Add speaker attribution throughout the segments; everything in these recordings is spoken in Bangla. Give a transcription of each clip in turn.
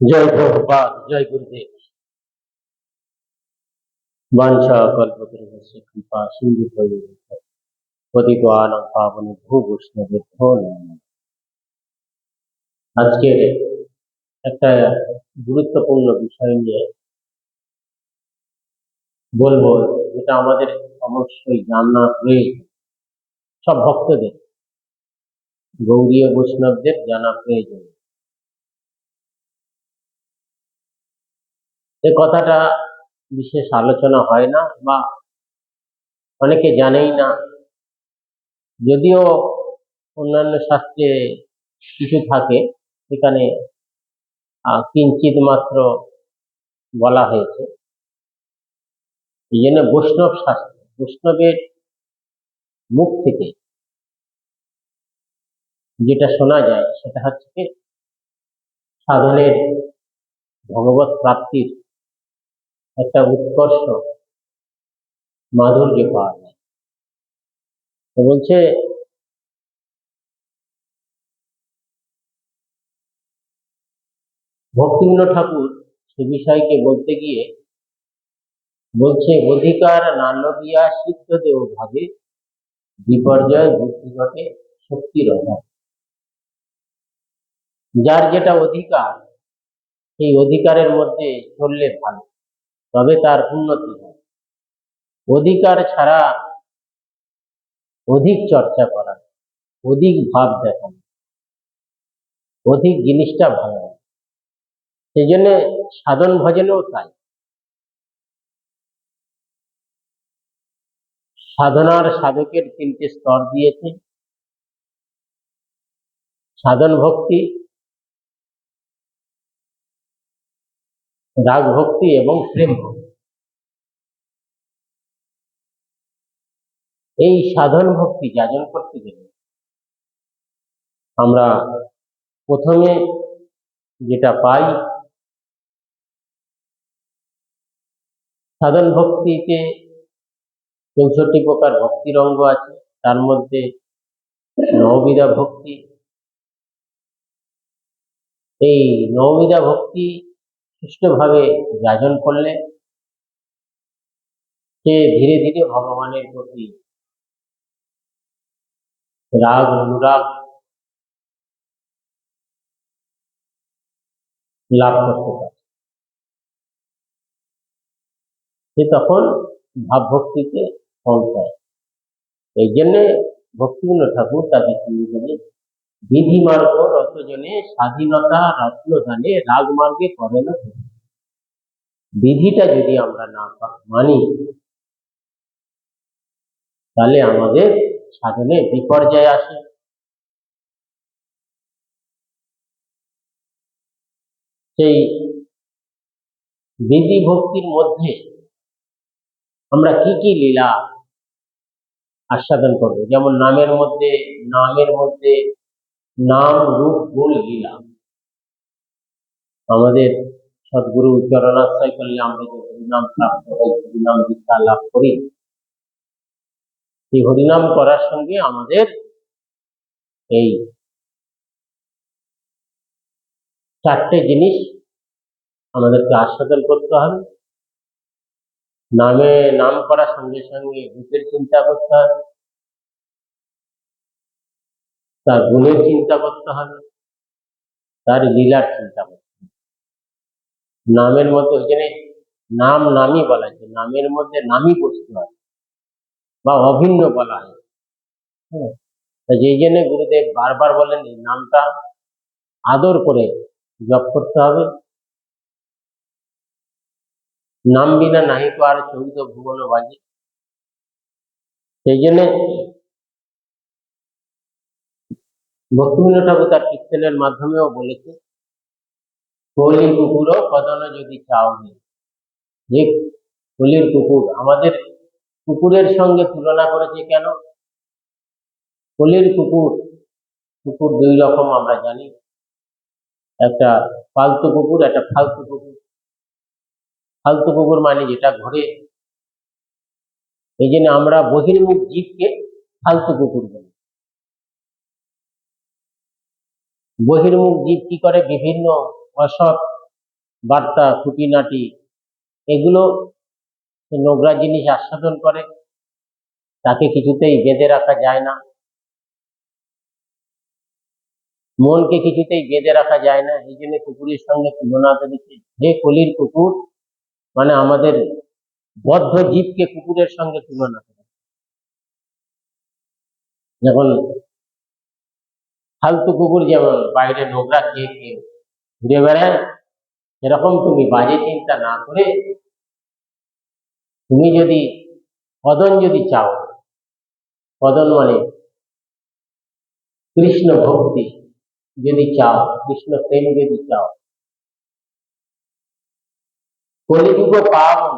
Speaker 1: জয় প্রভুপাদ জয় গুরুদেব। বাঞ্ছা কল্পতরুশ্চ কৃপা সিন্ধু পতিত আনম পাবন ভূ বৈষ্ণবের আজকে একটা গুরুত্বপূর্ণ বিষয় নিয়ে বলব, যেটা আমাদের অবশ্যই জানা প্রয়োজন। সব ভক্তদের, গৌরীয় বৈষ্ণবদের জানা প্রয়োজন। এ কথাটা বিশেষ আলোচনা হয় না বা অনেকে জানেই না। যদিও অন্যান্য শাস্ত্রে কিছু থাকে, সেখানে কিঞ্চিত মাত্র বলা হয়েছে। এই জন্য বৈষ্ণব শাস্ত্র, বৈষ্ণবের মুখ থেকে যেটা শোনা যায়, সেটা হচ্ছে সাধনের ভগবত প্রাপ্তির একটা উৎকর্ষ মাধুর্য পাওয়া যায়। বলছে ভক্তিবিনোদ ঠাকুর সে বিষয়কে বলতে গিয়ে বলছে, অধিকার না সিদ্ধ দেব ভাবে বিপর্যয় বুদ্ধিগতে শক্তির অভাব। যার যেটা অধিকার, সেই অধিকারের মধ্যে চললে ভালো। তবে তার উন্নতি হয় অধিকার ছাড়া অধিক চর্চা করা, অধিক ভাব দেখানো অধিক জিনিসটা ভালো সেই জন্য সাধন ভজনেও তাই। সাধনার সাধকের তিনটে স্তর দিয়েছে। সাধন ভক্তি রাগ ভক্তি এবং প্রেম এই সাধন ভক্তি যাজন করতে গেলে আমরা প্রথমে যেটা পাই সাধন ভক্তিতে চৌষট্টি প্রকার ভক্তির অঙ্গ আছে। তার মধ্যে নববিধা ভক্তি। এই নববিধা ভক্তি সুষ্ঠুভাবে যাজন করলে সে ধীরে ধীরে ভগবানের প্রতি রাগ, অনুরাগ লাভ করতে পারে। সে তখন ভাবভক্তিতে পৌঁছায় এই জন্যে ভক্তিবিনোদ ঠাকুর তাকে তিনি বিধি মার্গ রতজনে স্বাধীনতা রত্নদানে রাগ মার্গে করে না বিধিটা যদি আমরা না মানি, তাহলে আমাদের সাধনে বিপর্যয় আসে। সেই বিধি ভক্তির মধ্যে আমরা কি কি লীলা আস্বাদন করব? যেমন নামের মধ্যে নামের মধ্যে নাম রূপ গুণ লীলা। আমাদের সদ্গুরু চরণাশ্রয় করলে আমরা যে হরিনাম প্রাপ্ত হই, হরিনাম দীক্ষা লাভ করি। সেই হরিনাম করার সঙ্গে আমাদের এই চারটে জিনিস আমাদেরকে আস্বাদন করতে হবে। নামে নাম করার সঙ্গে সঙ্গে রূপের চিন্তা করতে হবে। তার গুণের চিন্তা করতে হবে, তার লীলার চিন্তা করতে হবে। নামের মধ্যে ওইখানে নাম নামই বলা যায়, নামের মধ্যে নামই বস্তু হয় বা অভিন্ন বলা হয়। হ্যাঁ যেই জন্য গুরুদেব বারবার বলেন, এই নামটা আদর করে জপ করতে হবে। নাম বিনা নাহি তো আর চৌদ্দ ভুবন বাজে। সেই জন্য ভক্তিবিনোদ ঠাকুর তার কীর্তনের মাধ্যমেও বলেছে কলি কুকুরও কদন যদি চাও যে কলির কুকুর আমাদের কুকুরের সঙ্গে তুলনা করেছে কেন? কলির কুকুর কুকুর দুই রকম আমরা জানি। একটা পালতু কুকুর, একটা ফালতু কুকুর। ফালতু কুকুর মানে যেটা ঘোরে। এই জন্য আমরা বহির্মুখ জীবকে ফালতু কুকুর বলি। বহির্মুখ জীব কি করে? বিভিন্ন অসৎ বার্তা, খুঁটিনাটি। এগুলো নোংরা জিনিস আস্বাদন করে। তাকে কিছুতেই বেঁধে রাখা যায় না। মনকে কিছুতেই বেঁধে রাখা যায় না। এই জন্য কুকুরের সঙ্গে তুলনা করেছে। যে কলির কুকুর মানে আমাদের বদ্ধ জীবকে কুকুরের সঙ্গে তুলনা করে। যেমন ফালতু কুকুর যেমন বাইরে নোংরা খেয়ে খেয়ে ঘুরে বেড়ায়, সেরকম তুমি বাজে চিন্তা না করে তুমি যদি কদন যদি চাও কদন মানে কৃষ্ণ ভক্তি যদি চাও, কৃষ্ণ প্রেম যদি চাও। কলিযুগ পাবন,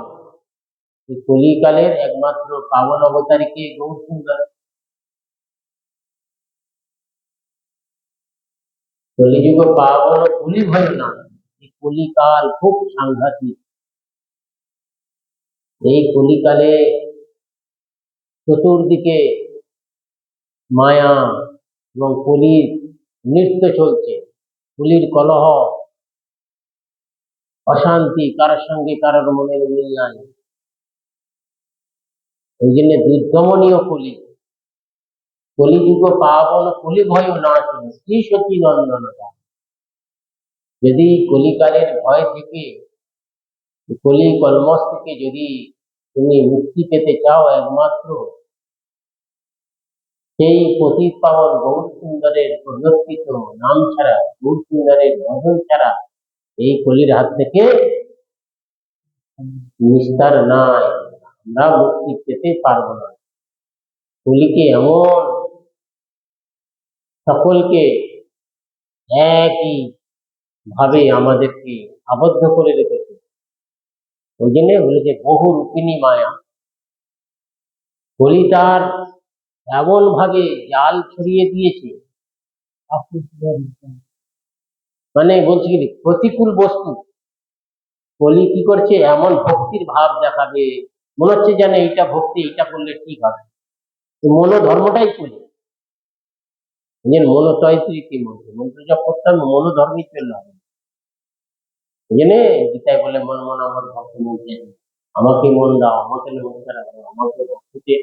Speaker 1: এই কলিকালের একমাত্র পাবন অবতারীকে গৌর সুন্দর কলিযুগ পাবন কলি ভয় না এই কলিকাল খুব সাংঘাতিক। এই কলিকালে চতুর্দিকে মায়া এবং কলির নৃত্য চলছে। কলির কলহ, অশান্তি কারোর সঙ্গে কারোর মনের মিল নাই। ওই জন্য দুর্দমনীয় কলি। কলিযুগ পাবন কলি ভয় না শ্রী সতী নন্দনতা? যদি কলিকালের ভয় থেকে, কলি কলমস থেকে যদি তুমি মুক্তি পেতে চাও একমাত্র, সেই পতিত পাবন গৌর সুন্দরের প্রদর্শিত নাম ছাড়া গৌর সুন্দরের ভজন ছাড়া এই কলির হাত থেকে নিস্তার নাই। আমরা মুক্তি পেতে পারব না। কলিকে এমন সকলকে একই ভাবে আমাদেরকে আবদ্ধ করে রেখেছে। ওই জন্য বলেছে, বহু রূপিণী মায়া। কলি তার এমন ভাবে জাল ছড়িয়ে দিয়েছে। মানে বলছি কি, প্রতিকূল বস্তু। কলি কি করছে, এমন ভক্তির ভাব দেখাবে। মনে হচ্ছে যেন এইটা ভক্তি, এইটা করলে ঠিক হবে। তো মনো ধর্মটাই কলি। নিজের মনোতয়ত্রীতি মন্ত্র মন্ত্র জপ করতে হবে মনোধর্মই চললে হবে এই গীতায় বলে মন মন আমার ভক্ত মন্ত্রে আমাকে মন দাও আমাকে নমস্কার করো আমাকে ভক্তিতে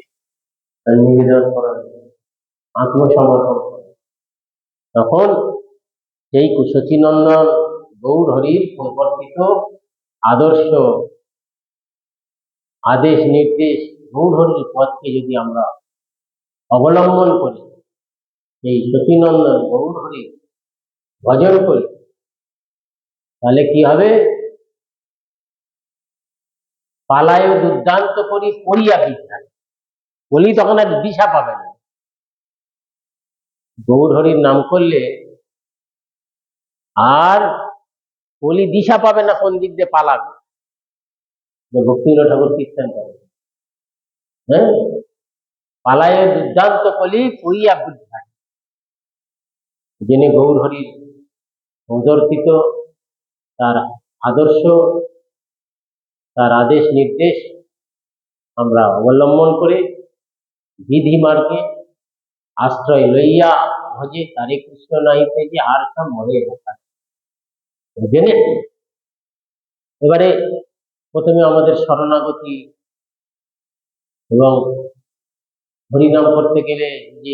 Speaker 1: নিবেদন করো আত্মসমর্পণ করো তখন সেই কুশচীনন্দন গৌর হরির সম্পর্কিত আদর্শ আদেশ নির্দেশ গৌর হরির পথকে যদি আমরা অবলম্বন করি এই সচিনন্দন গৌর হরি ভজন করি। তাহলে কি হবে? পালায় দুর্দান্ত করি, পড়িয়া বিদ্যা বলি তখন আর দিশা পাবে না। গৌর হরির নাম করলে আর বলি দিশা পাবে না, কোন দিক দিয়ে পালাবে? ভক্তিন্দ্র ঠাকুর কীর্তন করে। হ্যাঁ? পালায় দুর্দান্ত কলি, পড়িয়া বুদ্ধা যিনি গৌর হরির প্রদর্শিত তার আদর্শ, তার আদেশ নির্দেশ আমরা অবলম্বন করে বিধি মার্গে আশ্রয় লইয়া ভজে তারে কৃষ্ণ নাইতে যে আর সব মনে বুঝলেন এবারে প্রথমে আমাদের শরণাগতি এবং হরিনাম করতে গেলে যে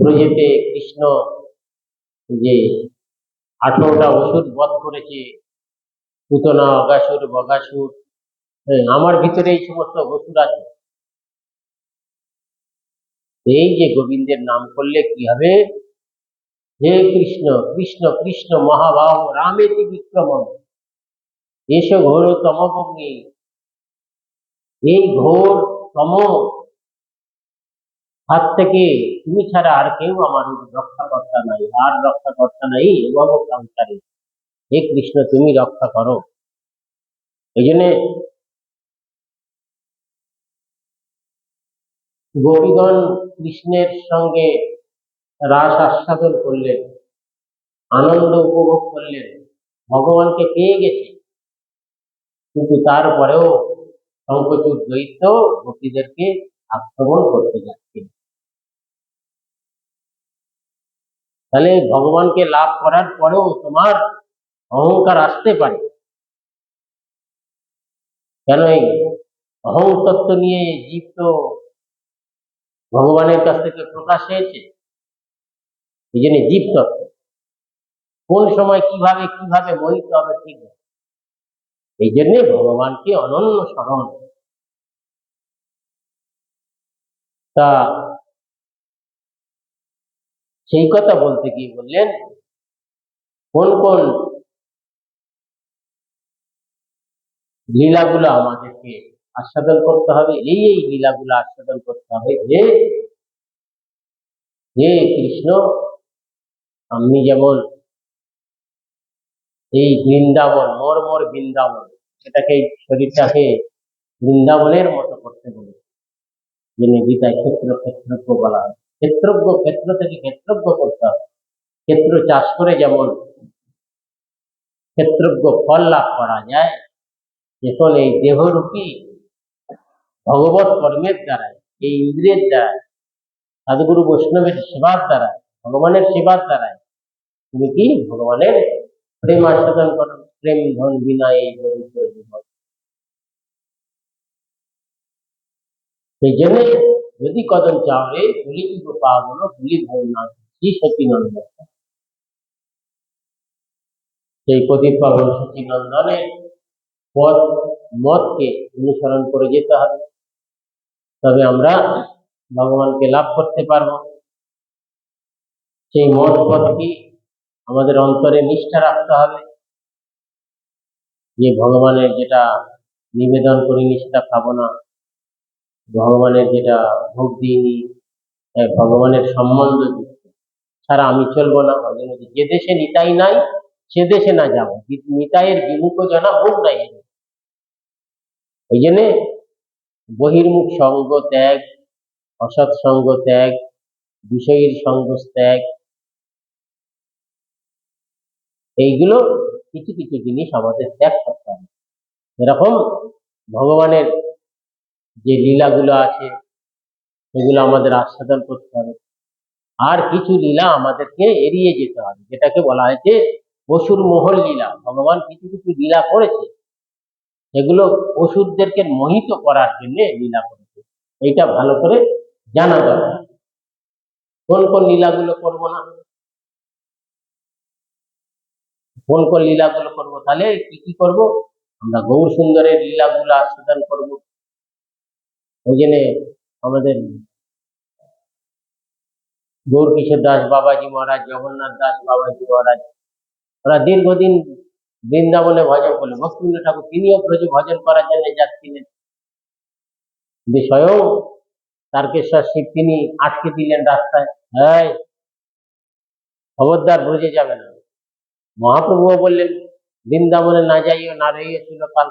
Speaker 1: ব্রজেতে কৃষ্ণ যে আঠারোটা ওষুধ বধ করেছে, পুতনা, অগাসুর, বগাসুর আমার ভিতরে এই সমস্ত ওষুধ আছে। এই যে গোবিন্দের নাম করলে কি হবে? হে কৃষ্ণ কৃষ্ণ কৃষ্ণ মহাবাহ, রামেতি বিক্রমণ এসো ঘোর তমগ্নি এই ঘোর তম হাত থেকে তুমি ছাড়া আর কেউ আমার রক্ষাকর্তা নাই, আর রক্ষাকর্তা নাই, এবং সংসারে। হে কৃষ্ণ, তুমি রক্ষা করো। এই জন্যে গোপীগণ কৃষ্ণের সঙ্গে রাস আস্বাদন করলেন, আনন্দ উপভোগ করলেন। ভগবানকে পেয়ে গেছে। কিন্তু তারপরেও শঙ্কচুর দৈত্য গোপীদেরকে আক্রমণ করতে যাচ্ছে তাহলে ভগবানকে লাভ করার পরেও তোমার অহংকার আসতে পারে। কেন এই অহং নিয়ে জীব তো ভগবানের কাছ থেকে প্রকাশ হয়েছে? এই জন্য জীব তত্ত্ব কোন সময় কীভাবে কীভাবে মোহিত হবে ঠিক নেই। এই জন্যে ভগবানকে অনন্য স্মরণ। তা সেই কথা বলতে গিয়ে বললেন, কোন কোন লীলাগুলো আমাদেরকে আস্বাদন করতে হবে? এই এই লীলাগুলো আস্বাদন করতে হবে যে, হে কৃষ্ণ আপনি যেমন এই বৃন্দাবন মোর মোর বৃন্দাবন সেটাকে শরীরটাকে বৃন্দাবনের মতো করতে বলে, যিনি গীতায় ক্ষেত্র ক্ষেত্রজ্ঞ বলা হয়। ক্ষেত্রজ্ঞ ক্ষেত্র থেকে ক্ষেত্রজ্ঞ করতে হবে। ক্ষেত্র চাষ করে যেমন ক্ষেত্রজ্ঞ ফল লাভ করা যায় এখন এই দেহরূপী ভগবত কর্মের দ্বারাই এই ইন্দ্রিয়ের দ্বারাই সাধুগুরু বৈষ্ণবের সেবার দ্বারা, ভগবানের সেবার দ্বারাই তুমি কি ভগবানের প্রেম আস্বাদন করো, প্রেম, ধন বিনা এই দরিদ্র জীবন সেই জন্য যদি কদম চাও রে বলি কি পাবন বলি ভয় না শ্রী সচিনন্দ সেই প্রদীপ পাবন সচিনন্দনের পথ মতকে অনুসরণ করে যেতে হবে তবে আমরা ভগবানকে লাভ করতে পারব সেই মত পথ কি আমাদের অন্তরে নিষ্ঠা রাখতে হবে যে ভগবানের যেটা নিবেদন করি সেটা খাব না ভগবানের যেটা ভোগ দিইনি ভগবানের সম্বন্ধ ছাড়া আমি চলবো না যে- দেশে নিতাই নাই, সে দেশে না যাব। নিতাইয়ের বিমুখ জানা মুখ নাই ওই জন্যে বহির্মুখ সঙ্গ ত্যাগ, অসৎ সঙ্গ ত্যাগ, বিষয়ের সঙ্গ ত্যাগ, এইগুলো কিছু কিছু জিনিস আমাদের ত্যাগ করতে হবে। এরকম ভগবানের যে লীলাগুলো আছে সেগুলো আমাদের আস্বাদন করতে হবে। আর কিছু লীলা আমাদেরকে এড়িয়ে যেতে হবে, যেটাকে বলা হয়েছে অসুর মোহন লীলা। ভগবান কিছু কিছু লীলা করেছে সেগুলো অসুরদেরকে মোহিত করার জন্য লীলা করেছে। এইটা ভালো করে জানা দরকার। কোন কোন লীলাগুলো করব না? কোন কোন লীলাগুলো করব? তাহলে কি কি করব? আমরা গৌর সুন্দরের লীলাগুলো আস্বাদন করব। ওই জন্য আমাদের গৌর কিশোর দাস বাবাজি মহারাজ, জগন্নাথ দাস বাবাজি মহারাজ, ওরা দীর্ঘদিন বৃন্দাবনে ভজন করলেন। ভক্তিবিন্দ ঠাকুর তিনিও ব্রজে ভজন করার জন্য যাচ্ছিলেন। কিন্তু স্বয়ং তারকেশ্বর শিব তিনি আটকে দিলেন রাস্তায়। হ্যাঁ খবরদার ব্রজে যাবে না। মহাপ্রভুও বললেন, বৃন্দাবনে না যাইও, না রইয়েছিল কাল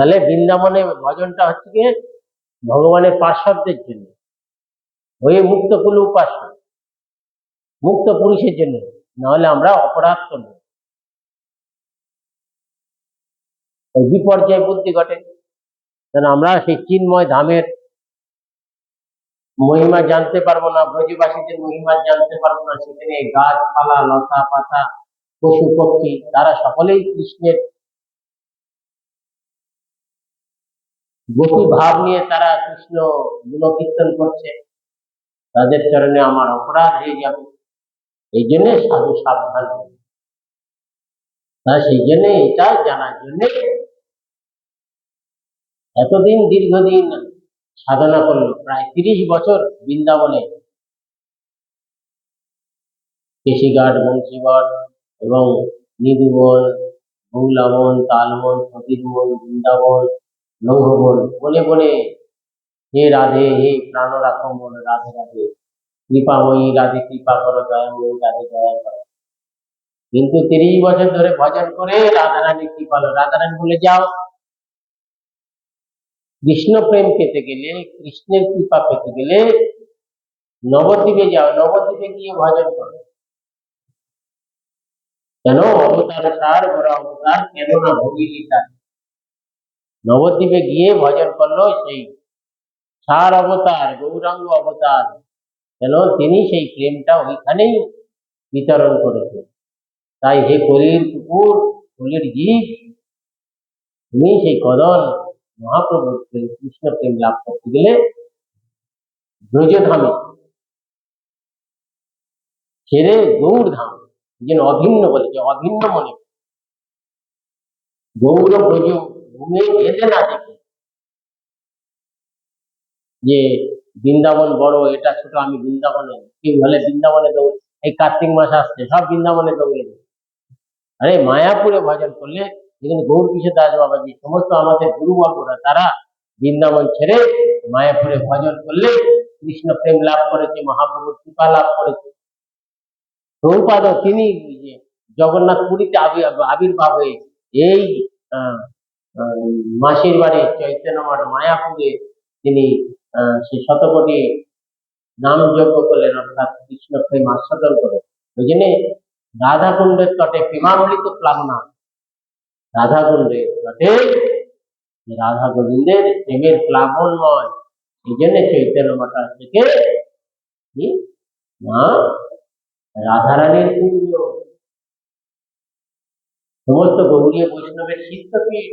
Speaker 1: তাহলে বৃন্দাবনে ভজনটা হচ্ছে কি ভগবানের পার্শ্বদের জন্য, ওই মুক্ত কুল উপাস্য, মুক্ত পুরুষের জন্য, নাহলে আমরা অপরাধ করব। ওই বিপর্যয় বুদ্ধি ঘটে, যেন আমরা সেই চিন্ময় ধামের মহিমা জানতে পারব না, ব্রজবাসীদের মহিমা জানতে পারব না, সেখানে গাছপালা লতা পাতা পশু পক্ষী তারা সকলেই কৃষ্ণের গোপী ভাব নিয়ে তারা কৃষ্ণ গুণকীর্তন করছে। তাদের চরণে আমার অপরাধ হয়ে যাবে। এই জন্য সাধু সাবধান তা সেই জন্য এটা জানার জন্য এতদিন দীর্ঘদিন সাধনা করল। প্রায় তিরিশ বছর বৃন্দাবনে কেশিঘাট বংশীগড় এবং নিধুবন বহুলাবন তালবন ফকিরবন বৃন্দাবন লৌহবন বলে বলে হে রাধে, হে প্রাণ রাখো মন, রাধে রাধে। কৃপাময়ী, রাধে কৃপা করো দয়াময়ী রাধে দয়া করো। কিন্তু তিরিশ বছর ধরে ভজন করে রাধারানী কৃপা হলো। রাধারানী বলে, যাও। কৃষ্ণ প্রেম পেতে গেলে, কৃষ্ণের কৃপা পেতে গেলে নবদ্বীপে যাও। নবদ্বীপে গিয়ে ভজন করো। কেন অবতার সার বড় অবতার কেন না ভগিলি তার। নবদ্বীপে গিয়ে ভজন করল সেই সার অবতার, গৌরাঙ্গ অবতার। কেন? তিনি সেই প্রেমটা ওইখানেই বিতরণ করেছেন। তাই হে কলির কুকুর, কলির জীব, তুমি সেই কদল মহাপ্রভুর প্রেম, কৃষ্ণ প্রেম লাভ করতে গেলে ব্রজধামে ছেড়ে গৌর ধাম যেন অভিন্ন বলেছে অভিন্ন মনে। গৌর ব্রজ ভূমে বেঁধে না দেখে যে বৃন্দাবন বড়, এটা ছোট, আমি বৃন্দাবনে ঠিক হলে বৃন্দাবনে দৌড়, এই কার্তিক মাস আসছে, সব বৃন্দাবনে দৌড়ে আরে মায়াপুরে ভজন করলে, যেখানে গৌর কিশোর দাস বাবাজি, সমস্ত আমাদের গুরুবর্গরা তারা বৃন্দাবন ছেড়ে মায়াপুরে ভজন করলে কৃষ্ণ প্রেম লাভ করেছে, মহাপ্রভুর কৃপা লাভ করেছে। প্রভুপাদ তিনি জগন্নাথ পুরীতে আবি- আবির্ভাব হয়ে এই মাসির বাড়ি চৈতন্য মঠ মায়াপুরে তিনি সেই শতকোটি নাম যজ্ঞ করলেন, অর্থাৎ কৃষ্ণ প্রেম আস্বাদন করে ওই জন্য রাধা কুণ্ডের তটে প্রেমামৃত প্লাবনা। রাধা কুণ্ডের তটে রাধা গোবিন্দের প্রেমের প্লাবনময় এই জন্য চৈতন্য মঠা থেকে মা রাধারানীর সমস্ত গৌরীয় বৈষ্ণবের সিদ্ধপীঠ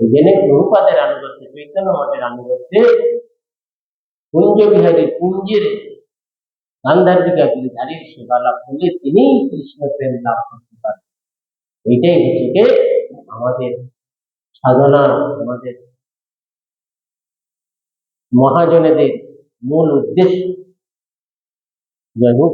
Speaker 1: জন্য প্রভুপাদের আনুগত্যে চৈতন্য মঠের আনুগত্যে কুঞ্জ বিহারীর কুঞ্জের গান্ধার্বিকা গিরিধারীর সেবা লাভ করলে তিনি কৃষ্ণ প্রেম লাভ করতে পারেন এটাই হচ্ছে আমাদের সাধনা, আমাদের মহাজনেদের মূল উদ্দেশ্য। যাই হোক